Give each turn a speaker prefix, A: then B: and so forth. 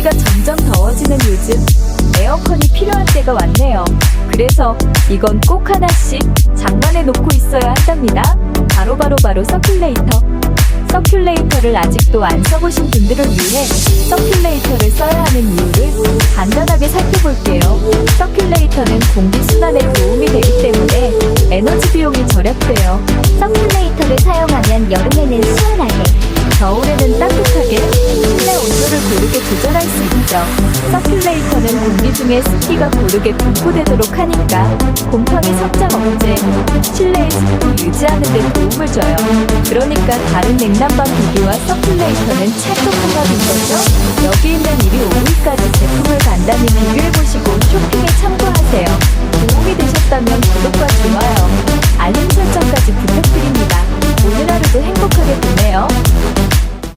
A: 날씨가 점점 더워지는 요즘 에어컨이 필요한 때가 왔네요. 그래서 이건 꼭 하나씩 장만해 놓고 있어야 한답니다. 바로 바로 바로 서큘레이터. 서큘레이터를 아직도 안 써보신 분들을 위해 서큘레이터를 써야 하는 이유를 간단하게 살펴볼게요. 서큘레이터는 공기순환에 도움이 되기 때문에 에너지 비용이 절약돼요.
B: 서큘레이터를 사용하면 여름에는
A: 조절할 수 있죠. 서큘레이터는 공기 중에 습기가 고르게 분포되도록 하니까 곰팡이 성장 억제, 실내의 습도 유지하는 데 도움을 줘요. 그러니까 다른 냉난방 기기와 서큘레이터는 찰떡 궁합인 거죠. 여기 있는 1위 5위까지 제품을 간단히 비교해보시고